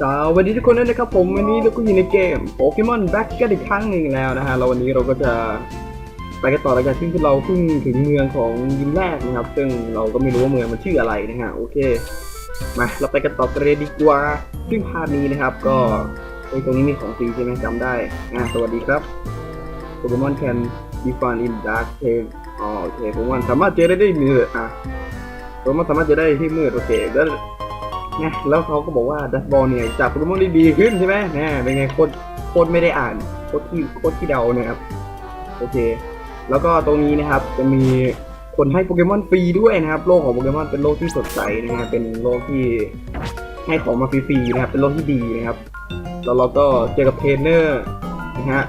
สวัสดีทุกคนด้วยนะครับผมวันนี้เราก็อยู่ในเกมโปเกมอนแบ็กกันอีกครั้งหนึ่งแล้วนะฮะแล้ววันนี้เราก็จะไปกันต่อแล้วกันซึ่งเราเพิ่งถึงเมืองของยิมแรกนะครับ ซึ่งเราก็ไม่รู้ว่าเมืองมันชื่ออะไรนะฮะโอเคมาเราไปกันต่อกันเลยดีกว่าซึ่งพาร์ทนี้นะครับ ก็ไอตรงนี้มีของฟรีใช่ไหมจำได้อ่าสวัสดีครับโปเกมอน can be found in dark cave อ๋อโอเคโปเกมอนสามารถเจอได้ที่มืดอะโปเกมอนสามารถเจอได้ที่มืดโอเคแล้ว นะแล้วเขาก็บอกว่าดัสบอลเนี่ยจับโปเกมอนได้ดีขึ้นใช่ไหมนะเป็นไงโคตรโคตรไม่ได้อ่านโคตรที่โคตรที่เดานะครับโอเค แล้วก็ตรงนี้นะครับจะมีคนให้โปเกมอนฟรีด้วยนะครับ โลกของโปเกมอนเป็นโลกที่สดใสนะฮะเป็นโลกที่ให้ของมาฟรีๆนะครับ เป็นโลกที่ดีนะครับ แล้วเราก็เจอกับเทรนเนอร์นะฮะ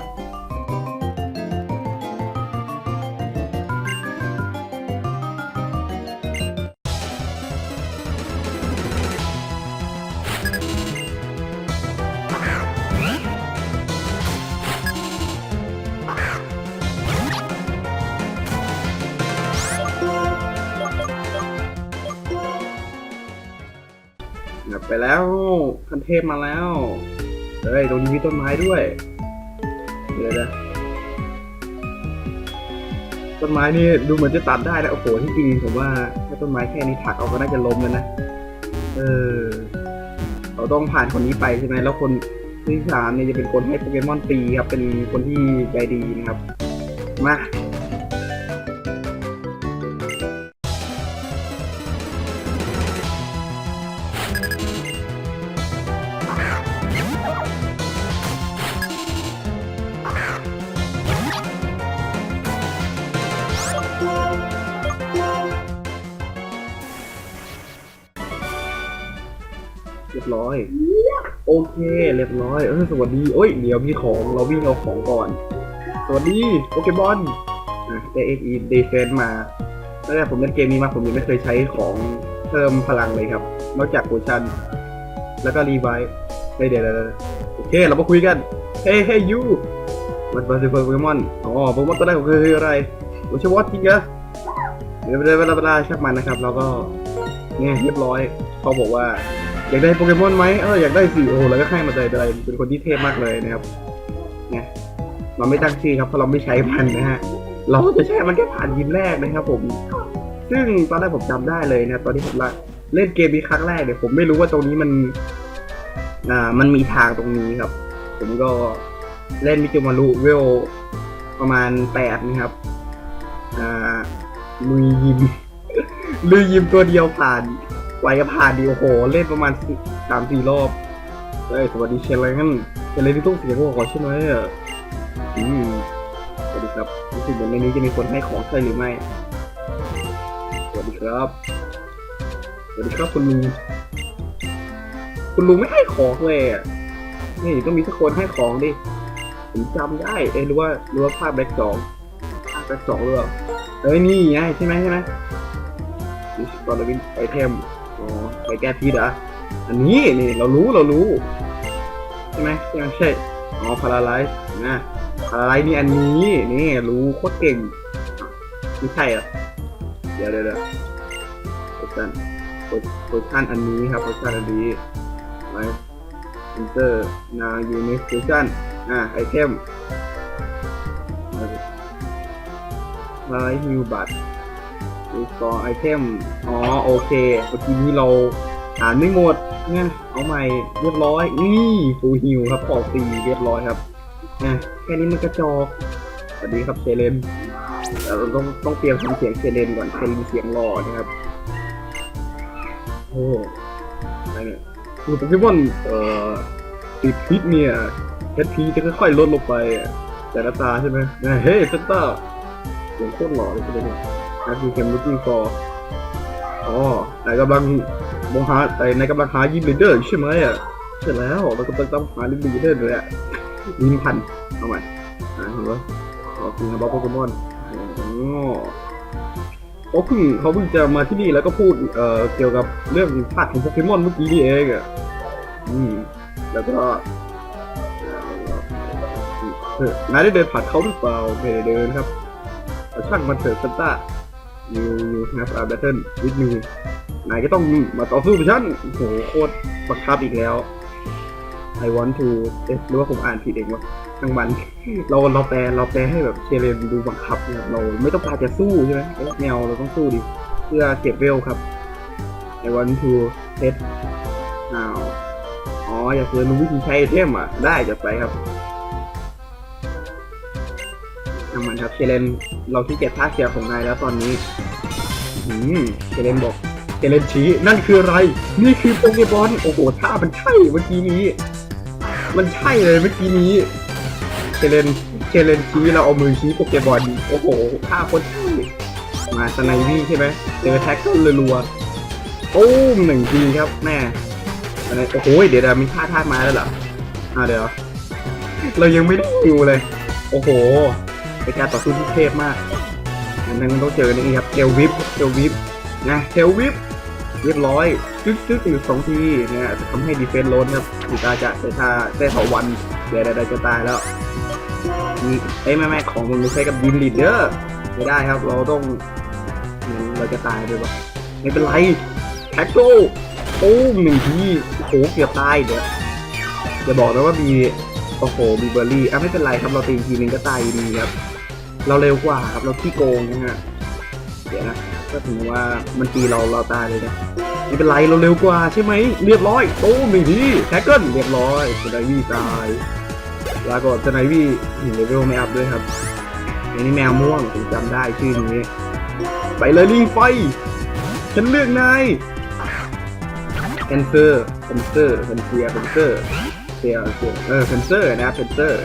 เทพมาแล้ว เฮ้ยตรงนี้มีต้นไม้ด้วย เดี๋ยวนะต้นไม้นี่ดูเหมือนจะตัดได้นะโอ้โหที่จริงผมว่าถ้าต้นไม้แค่นี้ถักเอาก็น่าจะล้มแล้วนะ เออ เราต้องผ่านคนนี้ไปใช่ไหมแล้วคนที่สามเนี่ยจะเป็นคนให้โปเกมอนตีครับ เป็นคนที่ใจดีนะครับ มา โอเคเรียบร้อยเออสวัสดีเอ้ยเดี๋ยวมีของเราวิ่งเอาของก่อน สวัสดีโปเกมอนอะได้เอ็กอีเดฟนมาตั้งแต่ผมเล่นเกมนี้มาผมยังไม่เคยใช้ของเพิ่มพลังเลยครับ นอกจากโพชั่นแล้วก็รีไวท์เฮ้ยเดี๋ยวโอเคเรามาคุยกัน เฮ้เฮ้ยยูมันเป็นโปเกมอนอ๋อโปเกมอนตัวแรกของคืออะไรโอชวอตจริงเหรอเดี๋ยวเวลาเวลาเวลาชักมันนะครับ แล้วก็ เนี่ยเรียบร้อยเขาบอกว่า อยากได้โปเกมอนไหมเอออยากได้สิโอ้โหแล้วก็ให้มาเลยอะไรเป็นคนที่เทพมากเลยนะครับเนี่ยเราไม่ตั้งชื่อครับเพราะเราไม่ใช้มันนะฮะเราจะใช้มันแค่ผ่านยิมแรกนะครับผม ซึ่งตอนแรกผมจำได้เลยนะตอนที่ผมเล่นเกมนี้ครั้งแรกเนี่ยผมไม่รู้ว่าตรงนี้มันอ่ามันมีทางตรงนี้ครับ ผมก็เล่นมิจูมารุเวลประมาณแปดนะครับ อ่าลุยยิม ลุยยิมตัวเดียวผ่านไวก็ผ่านดีโอ้โห เล่นประมาณสามสี่รอบเฮ้ยสวัสดีเชลเลนเชลเลนที่ต้องเสียพวกขอใช่ไหมอะอืมสวัสดีครับรู้สึกเหมือนในนี้จะมีคนให้ของใช่หรือไม่ สวัสดีครับ สวัสดีครับคุณลุงคุณลุงไม่ให้ของเลยอะนี่ต้องมีสักคนให้ของดิผมจำได้เอ้ยหรือว่าหรือว่าภาพแบ็กสองภาพแบ็กสองหรือเปล่าเอ้ยนี่ไงใช่ไหมใช่ไหม ตอร์วินไอเทมอ๋อไปแก้พิษเหรออันนี้นี่เรารู้เรารู้ ใช่ไหมใช่ไหมใช่อ๋อพาราไลซ์นะพาราไลซ์นี่อันนี้นี่รู้โคตรเก่งไม่ใช่เหรอเดี๋ยวเดี๋ยวเดี๋ยวโพชั่นโพชั่นอันนี้ครับโพชั่นอันนี้ไลฟ์อินเตอร์นายูนิโพชั่นอ่าไอเทมไลฟ์ฮิวบัต ดูสอไอเทม อ๋อ โอเค เมื่อกี้นี้เราอ่านไม่หมดเนี่ยเอาใหม่เรียบร้อย นี่ฟูฮิวครับขอสีเรียบร้อยครับนะแค่นี้มันกระจอกสวัสดีครับเชเลนเราต้องต้องเตรียมทำเสียงเชเลนก่อนเชเลนเสียงหล่อนะครับ โอ้อะไรเนี่ยคือโปเกมอนเอ่อติดพิษเนี่ยแคทพีจะค่อยๆลดลงไป แต่ละตาใช่ไหมนะเฮ้ยสตาร์เสียงโคตรหล่อเลยใช่ไหมเนี่ ยนักดีเกม looking for อ๋อนายกำลังมองหาไอ้นายกำลังหายิมลีเดอร์ใช่ไหมอะใช่แล้วเรากำลังต้องหายิมลีเดอร์เลยอะยิมพันเอาใหม่อ่าเห็นปะขอคุยกับบอโปเกมอนอ๋อเขาเพิ่งเขาเพิ่งจะมาที่นี่แล้วก็พูดเอ่อเกี่ยวกับเรื่องพาดของโปเกมอนเมื่อกี้นี่เองอะอืมแล้วก็เออนายได้เดินผ่านเขาหรือเปล่าไม่ได้เดินครับช่างมันเถอะซันต้า you you have a battle with me นายก็ต้องมาต่อสู้กับฉันโหโคตรบังคับอีกแล้ว I want to เอ๊ะหรือว่าผมอ่านผิดเองวะทั้งมัน เราเราแปลเราแปลให้แบบเชเลนดูบังคับเนะครับเราไม่ต้องการจะสู้ใช่ไหมแนวเราต้องสู้ดิ เพื่อเก็บเวลครับ I want to set อ้าอ๋ออยากเรียนรู้วิธีใช้ไอเทมอะ ได้จะไปครับางมันครับเชเลนเราที่เก็บท่าเสียของนายแล้วตอนนี้อืมเชเลนบอกเชเลนชี้นั่นคืออะไร นี่คือโปเกบอลโอ้โหท่ามันใช่เมื่อกี้นี้ มันใช่เลยเมื่อกี้นี้เชเลนเชเลนชี้เราเอามือชี้โปเกบอลโอ้โหท่าโคนใช่มาสไนวี่ใช่ไหมเจอแท็กเก็รัวโอ้มหนึ่งทีครับแม่สไนโอ้โหเดี๋ยวเดี๋ยวมีท่าท่ามาแล้วเหรออ่าเดี๋ยว เรายังไม่ได้ดูเลย โอ้โห เป็นการต่อสู้ที่เทพมากอันนั้นต้องเจอนี่ครับเทลวิปเทลวิปนะเทลวิปเรียบร้อยซึกซึกอยู่สองทีเนี่ยจะทำให้ดีเฟนส์ล้นครับถือตาจะแต่ถ้าได้เถาวันเดี๋ยวได้จะตายแล้วนี่เอ้แม่แม่ของมึงไม่ใช่กับยิมลีดเดอร์ไม่ได้ครับ เราต้องเราจะตายด้วยปะไม่เป็นไรแท็กโก้โอ้มหนึ่งทีโอ้โหเกือบตายเดี๋ยวจะบอกนะว่ามีโอ้โหมีเบอร์รี่อะไม่เป็นไรครับเราตีอีกทีนึงก็ตายอยู่ดีครับ เราเร็วกว่าครับ เราขี้โกงนะฮะเดี๋ยวนะก็ถึงว่ามันตีเราเราตายเลยนะไม่เป็นไรเราเร็วกว่าใช่ไหมเรียบร้อยโอ้หนึ่ดีแท็กเกิลเรียบร้อยสไนวี่ตายลาก่อนสไนวี่หนึ่งเลเวลไม่อัพด้วยครับอันนี้แมวม่วงผมจำได้ชื่อนี้ ไปเลยลิงไฟ ฉันเลือกนายเคนเซอร์เคนเซอร์เคนเซียเคนเซอร์เซียเซียเออเคนเซอร์นะครับเคนเซอร์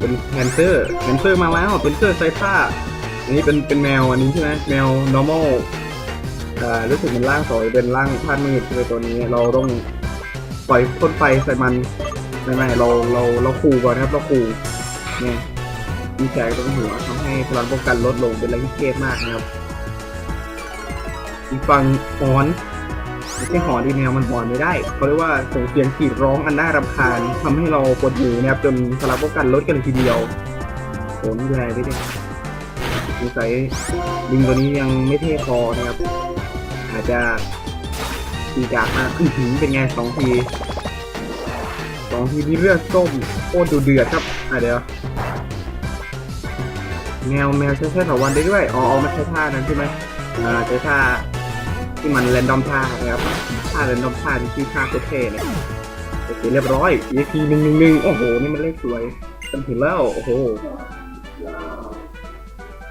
เป็นแพนเซอร์แพนเซอร์มาแล้วแพนเซอร์ไซซ่าอันนี้เป็นเป็นแมวอันนี้ใช่ไหมแมว normal อ่ารู้สึกมันร่างสวยเป็นร่างธาตุมืดเลยตัวนี้เราต้องปล่อยพ่นไฟใส่มันไม่ไม่เราเราเราขู่ก่อนนะครับเราขู่เนี่ยมีแสงตรงหัวทำให้พลังป้องกันลดลงเป็นอะไรที่เทพมากนะครับอีกฝั่งหอน ไม่หอนดีแนวมันหอนไม่ได้เขาเรียกว่าส่งเสียงกรีดร้องอันน่ารำคาญทำให้เราปวดหูนะครับจนพลังป้องกันลดกันทีเดียวโหนี่แรงไปดิสงสัยลิงตัวนี้ยังไม่เท่พอนะครับ อาจจะตีกากมากอื้อหือเป็นไงสองทีสองทีที่เลือดส้มโคตรดูเดือดครับ อะเดี๋ยวแมวแมวใช้แค่ถาวันได้ด้วย อ๋อเอามาใช้ท่านั้นใช่ไหมอ่าใช้ท่า ที่มันแรนดอมท่านะครับท่าแรนดอมท่าที่ชื่อท่าโคเท่เนี่ยโอเคเรียบร้อย EP หนึ่งหนึ่งหนึ่งโอ้โห นี่มันเลขสวยจนถึงแล้ว โอ้โห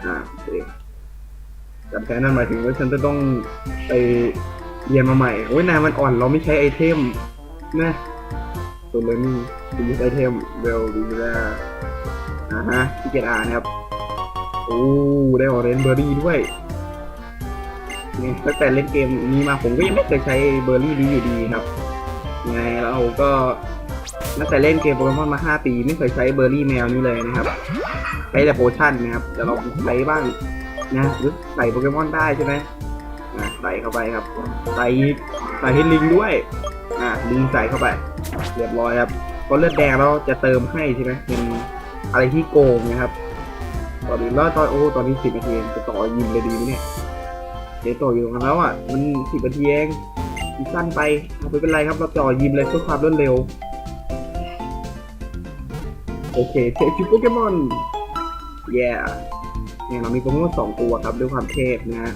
อ่าโอเคจำแค่นั้นหมายถึงว่าฉันจะต้องไปเรียนมาใหม่โอ้ยนายมันอ่อนเราไม่ใช้ไอเทมนะตัวเลยนี่คือไอเทมเบลดีนะอ่าฮะที่เกตอาร์นะครับโอ้ได้ออเรนเบอร์รี่ด้วย นี่ตั้งแต่เล่นเกมนี้มาผมก็ยังไม่เคยใช้เบอร์รี่นี้อยู่ดีครับยังไงเราก็ตั้งแต่เล่นเกมโปเกมอนมา 5 ปีไม่เคยใช้เบอร์รี่แมวนี้เลยนะครับใช้แต่โพชั่นนะครับเดี๋ยวเราใช้บ้างนะหรือใส่โปเกมอนได้ใช่ไหมอะใส่เข้าไปครับ ใส่ใส่ให้ลิงด้วยอะลิงใส่เข้าไป เรียบร้อยครับพอเลือดแดงเราจะเติมให้ใช่ไหมเป็นอะไรที่โกงนะครับ ตอนนี้แล้วตอนโอ้ตอนนี้สิบนาทีจะต่อยิมเลยดีไหมเนี่ย เดี๋ยวต่ออยู่ตรงนั้นแล้วอะ มันสิบนาทีเองสั้นไปเอาไม่เป็นไรครับ เราจ่อยิมเลยเพื่อความรวดเร็ว โอเคเทคิโปเกมอนแย่เนี่ยเรามีโปเกมอนสองตัวครับด้วยความเทพนะฮะ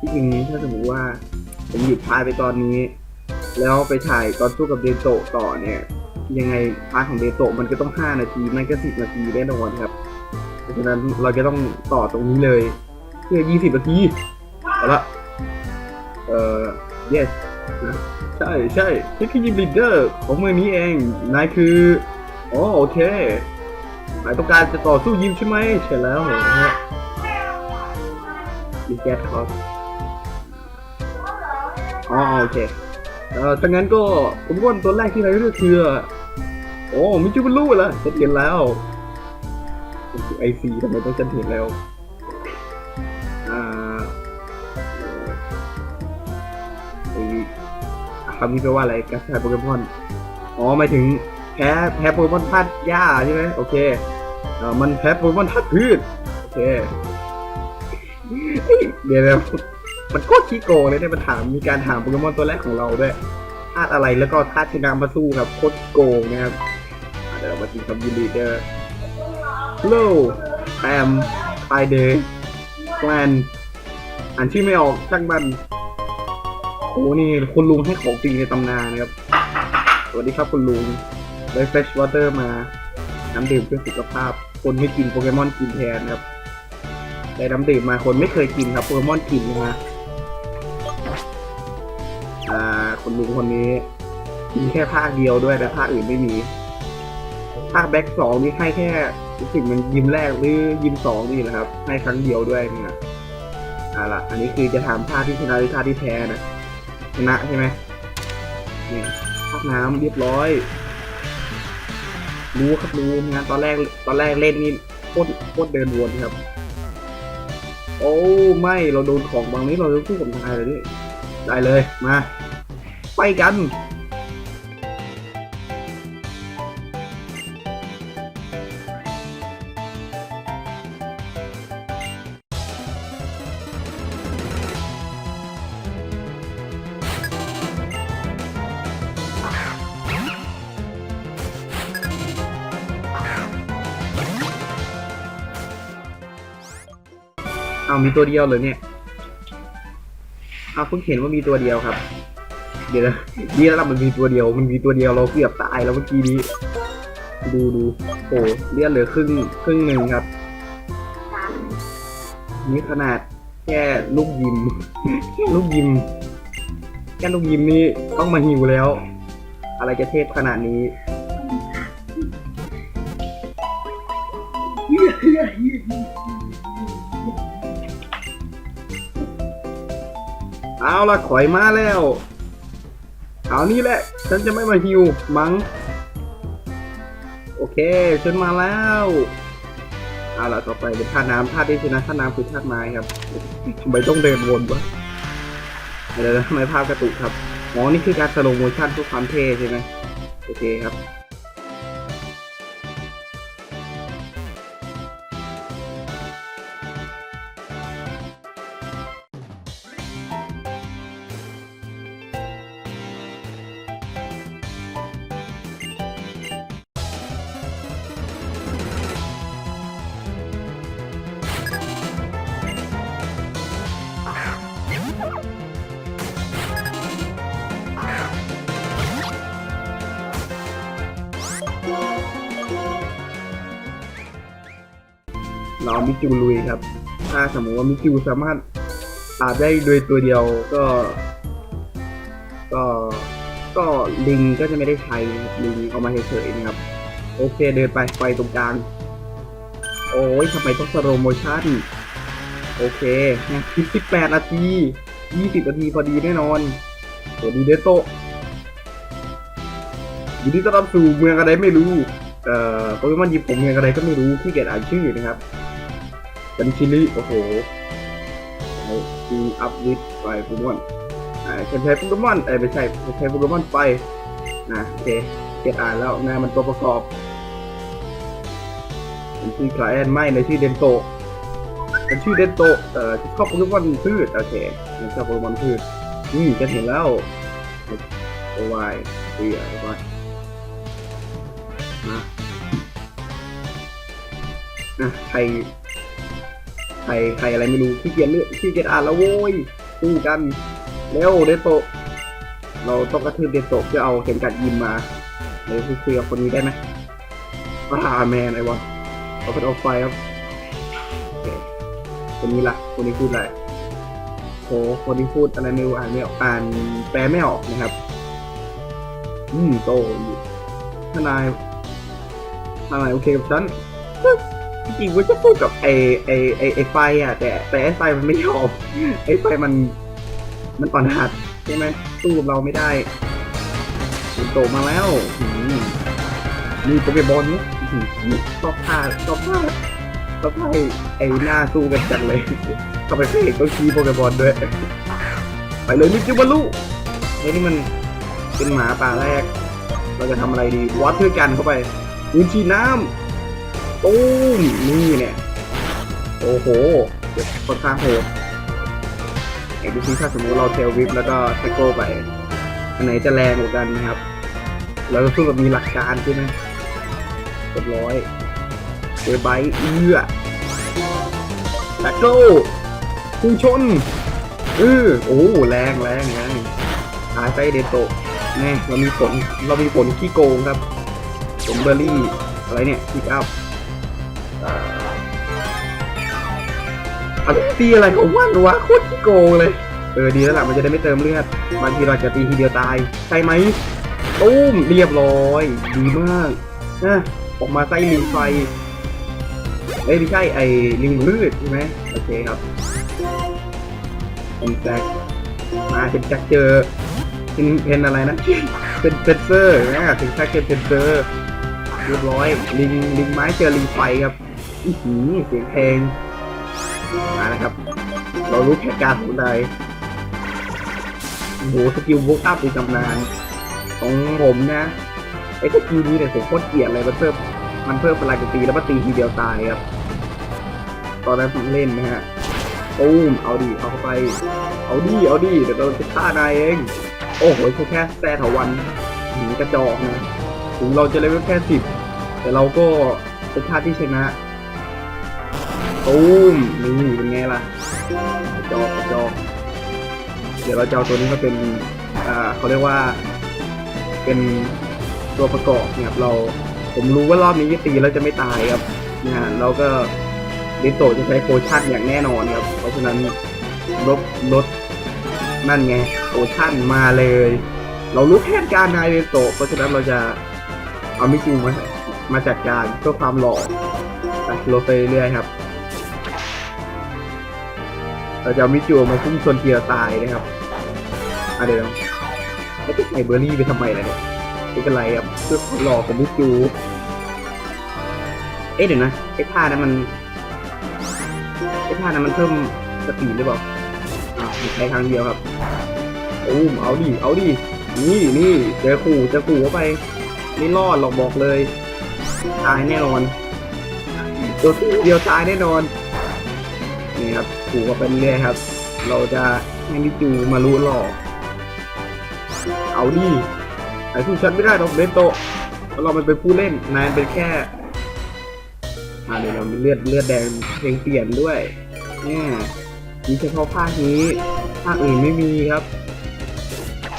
ที่จริงถ้าสมมติว่าผมหยุดพายไปตอนนี้ แล้วไปถ่ายตอนสู้กับเดโตะต่อเนี่ย ยังไงพาร์ทของเดโตะมันก็ต้อง 5 นาที ไม่ก็ 10 นาทีแน่นอนครับ เพราะฉะนั้นเราจะต้องต่อตรงนี้เลย เพื่อ20นาทีเอาละเอ่อ yes นะใช่ใช่นี่คือยิมลีดเดอร์ของเมืองนี้เอง นายคืออ๋อโอเคนายต้องการจะต่อสู้ยิมใช่ไหมใช่แล้วนะฮะดีแกสครับอ๋อโอเคเอ่อถ้างั้นก็ผมว่าตัวแรกที่นายเลือกคือโอ้มิจูบลูเหรอฉันเห็นแล้วไอซีทำไมต้องฉันเห็นแล้ว คำนี้แปลว่าอะไรการใช้โปเกมอน อ๋อหมายถึงแพ้แพ้โปเกมอนธาตุหญ้าใช่ไหมโอเคเอ่อมันแพ้โปเกมอนธาตุพืช โอเค เดี๋ยวเดี๋ยวมันโคตรขี้โกงเลยเนี่ยมันถามมีการถามโปเกมอนตัวแรกของเราด้วยธาตุอะไรแล้วก็ธาตุชนะมาสู้ครับโคตรโกงนะครับเดี๋ยวเรามาทีคำยินดีเด้อ Hello I'm I d e Plan อ่านชื่อไม่ออกช่างมัน โอ้นี่คุณลุงให้ของจริงในตำนานนะครับ สวัสดีครับคุณลุงได้ Fresh Water มา น้ำดื่มเพื่อสุขภาพ คนไม่กินโปเกมอนกินแทนครับได้น้ำดื่มมาคนไม่เคยกินครับโปเกมอนกินนะฮะอ่าคุณลุงคนนี้มีแค่ภาคเดียวด้วยแต่ภาคอื่นไม่มีภาคแบ็กสองนี่ให้แค่รู้สึกมันยิมแรกหรือยิมสองนี่นะครับให้ครั้งเดียวด้วยเนี่ยอ่าล่ะอันนี้คือจะถามภาคที่ชนะหรือภาคที่แพ้นะ นะใช่ไหมนี่ยภาคน้ำเรียบร้อย รู้ครับรู้งานตอนแรกตอนแรกเล่นนี่โคตรโคตรเดินวนครับ โอ้ไม่เราโดนของบางนี้เราจะสู้กับทายเลยนี่ได้เลยมา ไปกัน เอามีตัวเดียวเลยเนี่ยเอาเพิ่งเห็นว่ามีตัวเดียวครับ เดี๋ยวนะดีแล้วมันมีตัวเดียว มันมีตัวเดียวเราเกือบตายแล้วเมื่อกี้นี้ ดูดูโอ้เลียดเหลือครึ่งครึ่งหนึ่งครับ นี่ขนาดแค่ลูกยิม ลูกยิมแค่ลูกยิมนี่ต้องมาหิวแล้ว อะไรจะเทพขนาดนี้ เอาละข่อยมาแล้วเอานี่แหละ ฉันจะไม่มาฮิวมัง้ง โอเค ฉันมาแล้ว เอาละต่อไปเป็นท่าน้ำท่าที่ชนะท่าน้ำคือท่าไม้ครับทำไมต้องเดินวนวะเดี๋ยวทำไมภาพกระตุกครับ อ๋อ นี่คือการสโลโมชั่นเพื่อความเท่ใช่ไหมโอเคครับ จูลุยครับ ถ้าสมมติว่ามิจูสามารถอาบได้โดยตัวเดียวก็ ก็ก็ลิงก็จะไม่ได้ใช้นะครับลิงเอามาเฉยๆนะครับ โอเคเดินไปไปตรงกลาง โอ้ยทำไมต้องสโลโมชั่น โอเคนะคิดสิบแปดนาทียี่สิบนาทีพอดีแน่นอนสวัสดีเดโตยินดีต้อนรับสู่เมืองอะไรไม่รู้ เอ่อโปเกมอนยิปผมเมืองอะไรก็ไม่รู้ที่เกียจอ่านชื่อนะครับ เป็นชิลิโอ้โหทีอัพวิดไปโปเกมอนอ่าฉันใช้โปเกมอนเอ้ไม่ใช่ใช้โปเกมอนไปนะโอเคเกียจอ่านแล้วงานมันตัวประกอบเป็นชื่อคลาแอนไม่ในชื่อเดนโตเป็นชื่อเดนโตเอ่อชอบโปเกมอนพืชโอเคฉันชอบโปเกมอนพืชนี่จะเห็นแล้วโอวายเรียร้อยนะอะใคร ใครใครอะไรไม่รู้ขี้เกียจเลือกขี้เกียจอ่านแล้วโว้ยสู้กันเร็วเดโตะเราต้องกระทืบเดโตะเพื่อเอาเข็มกัดยิมมาเดี๋ยวคุยกับคนนี้ได้ไหมว่าแมนไอ้วะเอาเป็นออกไฟครับคคนนี้ละคนนี้พูดอะไรโหคนนี้พูดอะไรไม่รู้อ่านไม่ออกอ่านแปลไม่ออกนะครับ อืมโตอยู่ทนายโอเคกับฉัน ริงว่าจะพูดกับไอไอไอไอไฟอะ แต่แต่ไอไฟมันไม่ยอมไอไฟมันมันอ่อนหัดใช่ไหมสู้กับเราไม่ได้โตมาแล้วมีโปเกมอนนี้อื้อหือชอบท่าชอบท่าชอบท่าไอ้หน้าสู้กันจังเลยทำไมพระเอกต้องขี่โปเกมอนด้วย ไปเลยมิจิมารุเฮ้นี่มันเป็นหมาป่าแรก เราจะทำอะไรดี วัดเพื่อกันเข้าไปปืนฉีน้ำ ตูมนี่เนี่ย โอ้โหเดี๋ยวคนข้างโหดไอ้ดูซิถ้าสมมติเราเทลวิปแล้วก็แท็กโก้ไป อันไหนจะแรงกว่ากันนะครับ เราจะสู้แบบมีหลักการใช่ไหมเรียบร้อยเจอไบต์เอื้อแบ็คโก้พุ่งชนเออโอ้แรงแรงแรงหายไปเดโตะแน่เรามีผลเรามีผลขี้โกงครับผลเบอร์รี่อะไรเนี่ยพิกอัพ อะไรตีอะไรของมันวะโคตรโกงเลย เออดีแล้วล่ะมันจะได้ไม่เติมเลือดบางทีเราจะตีทีเดียวตายใช่ไหมตุ้มเรียบร้อย ดีมากนะออกมาไส้ลิงไฟเอ้ยไม่ใช่ไอ้ลิงลืดใช่ไหมโอเคครับเป็นแจ็คมาเป็นแจ็คเจอเป็นเพนอะไรนะเป็นเพนเซอร์นะถึงแจ็คเจอเพนเซอร์เรียบร้อยลิงลิงไม้เจอลิงไฟครับ อื้อหือเสียงเพลง มาแล้วครับ เรารู้แผนการของใดโอ้โหสกิลวกอัพในตำนานของผมนะไอ้สกิลนี้เนี่ยผมโคตรเกลียดเลยมันเพิ่มมันเพิ่มพลังตีแล้วมันตีทีเดียวตายครับ ตอนนั้นผมเล่นนะฮะตูมเอาดิเอาเข้าไป เอาดิเอาดิเดี๋ยวเราจะฆ่านายเอง โอ้โหแค่แค่แซ่ถาวันหนีกระจอกนะ ถึงเราจะเลเวลแค่สิบแต่เราก็เป็นชาติที่ชนะ ตูมนี่เป็นไงล่ะกระจอกกระจอกเดี๋ยวเราจะเอาตัวนี้มาเป็นอ่าเขาเรียกว่า เป็นตัวประกอบเนี่ยครับเราผมรู้ว่ารอบนี้ตีแล้วจะไม่ตายครับนะฮะเราก็ลิโตจะใช้โพชั่นอย่างแน่นอนครับ เพราะฉะนั้นลดลดนั่นไงโพชั่นมาเลย เรารู้แผนการนายลิโตเพราะฉะนั้นเราจะเอามิจูมามาจัดการเพื่อความหล่อไปโรเตเรื่อยครับ เราจะเอามิจูมาพุ่งชนเกียร์ตายนะครับอะเดี๋ยวแล้วจะใส่เบอร์รี่ไปทำไมล่ะเนี่ยไม่เป็นไรครับเพื่อหล่อของมิจู เอ๊ะเดี๋ยวนะไอ้ท่านั้นมันไอ้ท่านั้นมันเพิ่มสปีดหรือเปล่าอ่าใช้ครั้งเดียวครับอู้มเอาดิเอาดินี่นี่เจอขู่เจอขู่เข้าไปไม่รอดหรอกบอกเลย ตายแน่นอนตัวเดียวตายแน่นอนนี่ครับ ขู่ก็เป็นเรื่อยครับ เราจะให้มิจูมารู้หลอก เอาดิไอ้ผู้ชันไม่ได้หรอกเล่นโตะเพราะเรามันเป็นผู้เล่นนายเป็นแค่อ่าเดี๋ยวเรามีเลือดเลือดแดงเพลงเปลี่ยนด้วยเนี่ยมีเฉพาะภาคนี้ภาคอื่นไม่มีครับ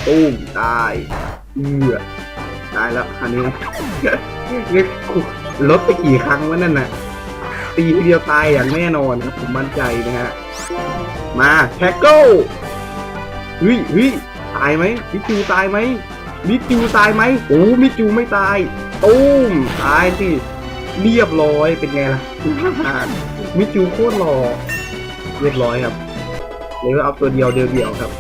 ตุ้มตายเอือตายแล้วอันนี้นะนี่ลดไปกี่ครั้งวะนั่นน่ะ ตีทีเดียวตายอย่างแน่นอนครับผมมั่นใจนะฮะ มาแท็กเกิลเฮ้ยเฮ้ยตายไหมมิจูตายไหมมิจูตายไหมโอ้มิจูไม่ตายตุ้มตายสิเรียบร้อยเป็นไงล่ะมิจูโคตรหล่อเรียบร้อยครับเลยว่าเอาตัวเดียวเดียวครับ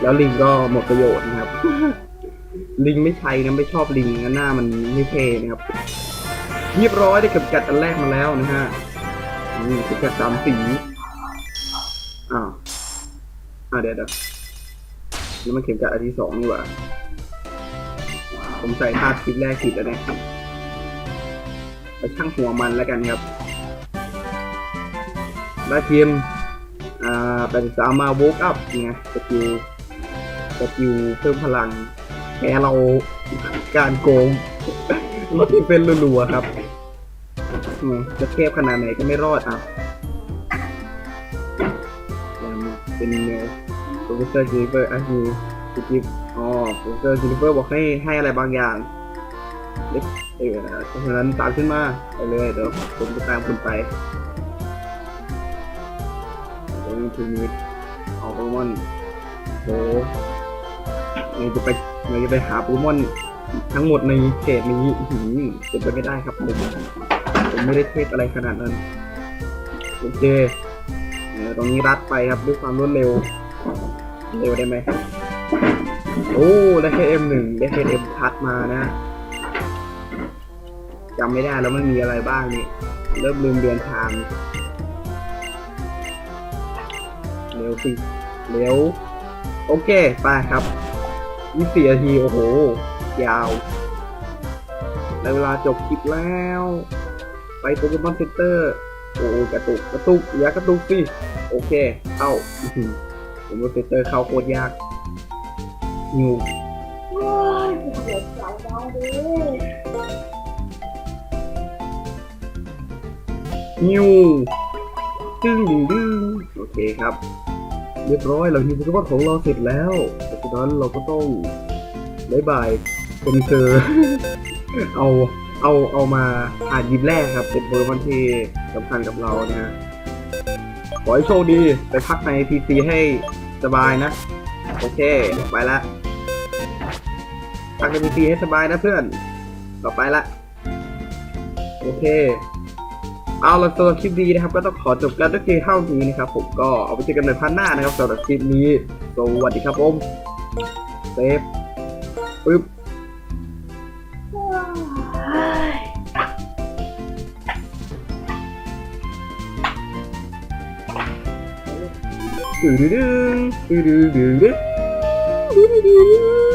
แล้วลิงก็หมดประโยชน์นะครับ ลิงไม่ใช่นะไม่ชอบลิงนะหน้ามันไม่เท่นะครับ เรียบร้อยได้เข็มกัดอันแรกมาแล้วนะฮะนี่เข็มกัดสามสีอ้าวอ่าเดี๋ยวเดี๋ยวแล้วมันเข็มกัดอันที่สองดีกว่าผมใส่ท่าคลิปแรกผิดแล้วเนี่ยไปช่างหัวมันแล้วกันครับได้เทียมอ่าเป็นสามมาโวกอัพไงสกิลสกิลเพิ่มพลังแพ้เราการโกงรถที่เป็นรัวๆครับ อืมจะเทพขนาดไหนก็ไม่รอดอะแล้วเป็นไงโปรเฟสเซอร์จูนิเฟอร์อะมีสกิปอ๋อโปรเฟสเซอร์จูนิเฟอร์บอกให้ให้อะไรบางอย่างเออเพราะฉะนั้นตามขึ้นมาไปเลยเดี๋ยวผมจะตามคุณไปตรงนี้ทีนี้เอาโปเกมอนโหเราจะไปเราจะไปหาโปเกมอนทั้งหมดในเขตนี้หือเป็นไปไม่ได้ครับผม ไม่ได้เทพอะไรขนาดนั้นโอเคเออตรงนี้รัดไปครับด้วยความรวดเร็ว เร็วได้ไหมโอ้ได้แค่ M1 ได้แค่ M คัดมานะจำไม่ได้แล้วมันมีอะไรบ้างนี่เริ่มลืมเดือนทางเร็วสิเร็วโอเค ไปครับยี่สี่นาที โอ้โห ยาวได้เวลาจบคลิปแล้ว ไปโปเกมอนเซ็นเตอร์โอ้กระตุกกระตุกอย่ากระตุกสิโอเคเข้าโปเกมอนเซ็นเตอร์เข้าโคตรยากนิวว้ายเสียใจเราดินิวดึงดึงดึงโอเคครับ เรียบร้อยเราฮิวโปเกมอนของเราเสร็จแล้วเพราะฉะนั้นเราก็ต้องบายบายเป็นเธอเอา เอาเอามาอ่านยิมแรกครับเป็นโปเกมอนที่สำคัญกับเรานะฮะขอให้โชคดีไปพักในพีซีให้สบายนะ โอเค ไปละพักในพีซีให้สบายนะเพื่อนต่อไปละ โอเค เอาละสำหรับคลิปนี้นะครับ ก็ต้องขอจบกันด้วยเท่านี้นะครับ ผมก็เอาไปเจอกันในพันหน้านะครับสำหรับคลิปนี้สวัสดีครับผมเซฟปึ๊บ ดื้อดื้อดื้อดื้อดื้อดื้อดื้อดื้อ